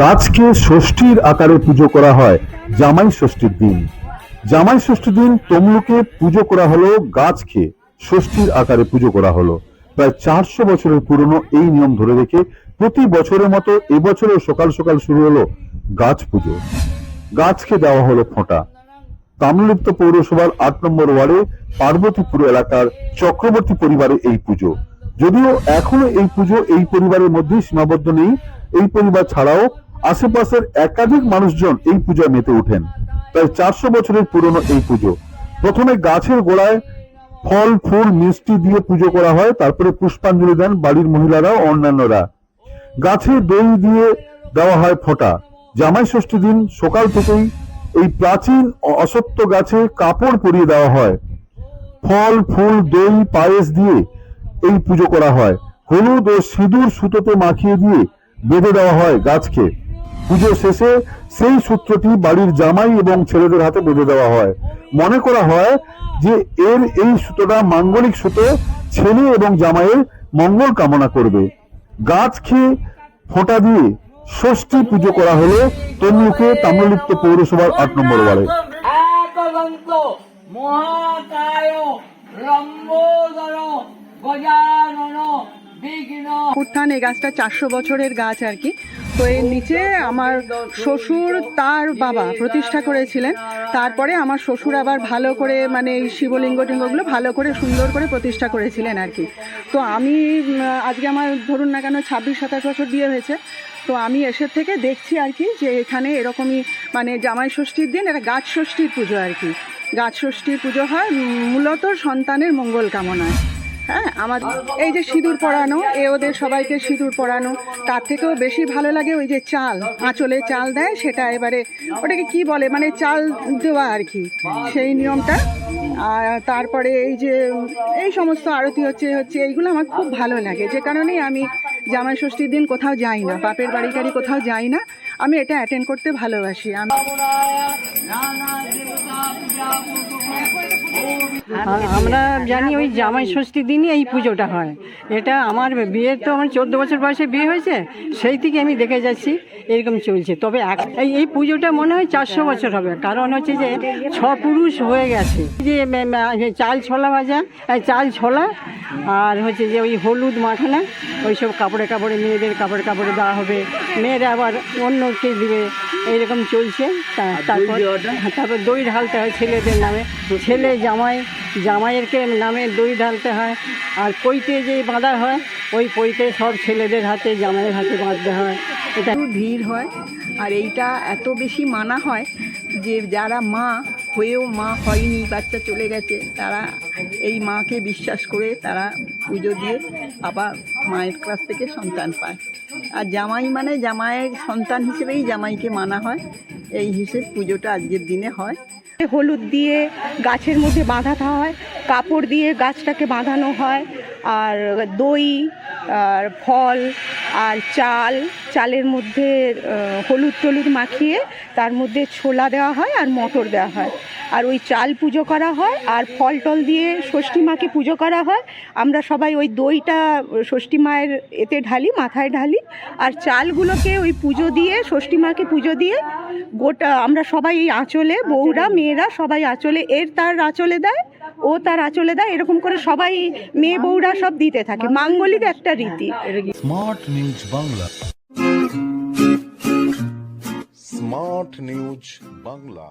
গাছকে ষষ্ঠীর আকারে পুজো করা হয়, জামাই ষষ্ঠীর দিন। জামাই ষষ্ঠীর দিন তমলুকে পুজো করা হলো, গাছকে ষষ্ঠীর আকারে পুজো করা হলো। প্রায় চারশো বছরের পুরনো এই নিয়ম ধরে রেখে প্রতি বছরের মতো এবছরও সকাল সকাল শুরু হলো গাছ পুজো। গাছকে দেওয়া হলো ফোঁটা। তাম্রলিপ্ত পৌরসভার আট নম্বর ওয়ার্ডে পার্বতীপুর এলাকার চক্রবর্তী পরিবারে এই পুজো। যদিও এখনও এই পুজো এই পরিবারের মধ্যেই সীমাবদ্ধ নেই, এই পরিবার ছাড়াও আশেপাশের একাধিক মানুষজন এই পূজায় মেতে ওঠেন। প্রায় চারশো বছরের পুরনো এই পুজো। প্রথমে গাছের গোড়ায় ফল, ফুল, মিষ্টি দিয়ে পুজো করা হয়, তারপরে পুষ্পাঞ্জলি দেন বাড়ির মহিলারা অন্যান্যরা। গাছে দই দিয়ে দেওয়া হয় ফোঁটা। জামাই ষষ্ঠী দিন সকাল থেকেই এই প্রাচীন অসত্য গাছে কাপড় পরিয়ে দেওয়া হয়। ফল, ফুল, দই, পায়েস দিয়ে এই পুজো করা হয়। হলুদ ও সিঁদুর সুতোতে মাখিয়ে দিয়ে বেঁধে দেওয়া হয় গাছকে। পুজো শেষে সেই সূত্রটি বাড়ির জামাই এবং ছেলেদের হাতে বেঁধে দেওয়া হয়। মনে করা হয় যে এর এই সুতোটা মাঙ্গলিক সুতো ছেলে এবং জামাইয়ের মঙ্গল কামনা করবে। গাছ খেয়ে ফোঁটা দিয়ে ষষ্ঠী পুজো করা হলো তমলুকে তাম্রলিপ্ত পৌরসভার আট নম্বর ওয়ার্ডে। উত্থান এই গাছটা চারশো বছরের গাছ আর কি। তো এর নিচে আমার শ্বশুর তার বাবা প্রতিষ্ঠা করেছিলেন। তারপরে আমার শ্বশুর আবার ভালো করে মানে এই শিবলিঙ্গ টিঙ্গগুলো ভালো করে সুন্দর করে প্রতিষ্ঠা করেছিলেন আর কি। তো আমি আজকে আমার ধরুন না কেন ছাব্বিশ, সাতাশ বছর বিয়ে হয়েছে। তো আমি এসে থেকে দেখছি আর কি যে এখানে এরকমই মানে জামাই ষষ্ঠীর দিন এটা গাছ ষষ্ঠীর পুজো আর কি। গাছ ষষ্ঠীর পুজো হয় মূলত সন্তানের মঙ্গল কামনায়। হ্যাঁ আমার এই যে সিঁদুর পরানো, এ ওদের সবাইকে সিঁদুর পরানো, তার থেকেও বেশি ভালো লাগে ওই যে চাল, আঁচলে চাল দেয়, সেটা এবারে ওটাকে কি বলে মানে চাল দেওয়া আর কি, সেই নিয়মটা। আর তারপরে এই যে, এই সমস্ত আরতি হচ্ছে হচ্ছে, এইগুলো আমার খুব ভালো লাগে। যে কারণেই আমি জামাই ষষ্ঠীর দিন কোথাও যাই না, বাপের বাড়ি টাড়ি কোথাও যাই না, আমি এটা অ্যাটেন্ড করতে ভালোবাসি। আমি আমরা জানি ওই জামাই ষষ্ঠীর দিনই এই পুজোটা হয়। এটা আমার বিয়ের তো আমার চোদ্দ বছর বয়সে বিয়ে হয়েছে সেই থেকে আমি দেখে যাচ্ছি এরকম চলছে। তবে এই এই পুজোটা মনে হয় চারশো বছর হবে কারণ হচ্ছে যে ছ পুরুষ হয়ে গেছে। যে চাল ছোলা ভাজা চাল ছোলা আর হচ্ছে যে ওই হলুদ মাখানা ওই সব কাপড়ে কাপড়ে মেয়েদের কাপড়ে কাপড়ে দেওয়া হবে। মেয়েরা আবার অন্যকে দিবে এইরকম চলছে। তারপর হ্যাঁ, তারপর দই ঢালতে হয় ছেলেদের নামে। ছেলে জামাই, জামাইয়েরকে নামে দই ঢালতে হয়। আর পইতে যে বাঁধা হয়, ওই পইতে সব ছেলেদের হাতে, জামাইয়ের হাতে বাঁধতে হয়। এটা একটু ভিড় হয়, আর এইটা এত বেশি মানা হয় যে যারা মা, হয়েও মা হয়নি, বাচ্চা চলে গেছে, তারা এই মাকে বিশ্বাস করে তারা পুজো দিয়ে আবার মায়ের কাছ থেকে সন্তান পায়। আর জামাই মানে জামাইয়ের সন্তান হিসেবেই জামাইকে মানা হয়। এই হিসেব পুজোটা আজকের দিনে হয়। হলুদ দিয়ে গাছের মধ্যে বাঁধাতে হয়, কাপড় দিয়ে গাছটাকে বাঁধানো হয়, আর দই আর ফল আর চাল, চালের মধ্যে হলুদ টলুদ মাখিয়ে তার মধ্যে ছোলা দেওয়া হয় আর মটর দেওয়া হয়। আর ওই চাল পুজো করা হয় আর ফল টল দিয়ে ষষ্ঠী মাকে পুজো করা হয়। আমরা সবাই ওই দইটা ষষ্ঠী মায়ের এতে ঢালি, মাথায় ঢালি। আর চালগুলোকে ওই পুজো দিয়ে, ষষ্ঠী মাকে পুজো দিয়ে গোটা আমরা সবাই এই আঁচলে বউরা মেয়েরা সবাই আঁচলে এর তার আঁচলে দেয় ও তার আঁচলে দেয় এরকম করে সবাই মেয়ে বউরা সব দিতে থাকে। মাঙ্গলিক একটা রীতি। Smart news Bangla. Smart news Bangla.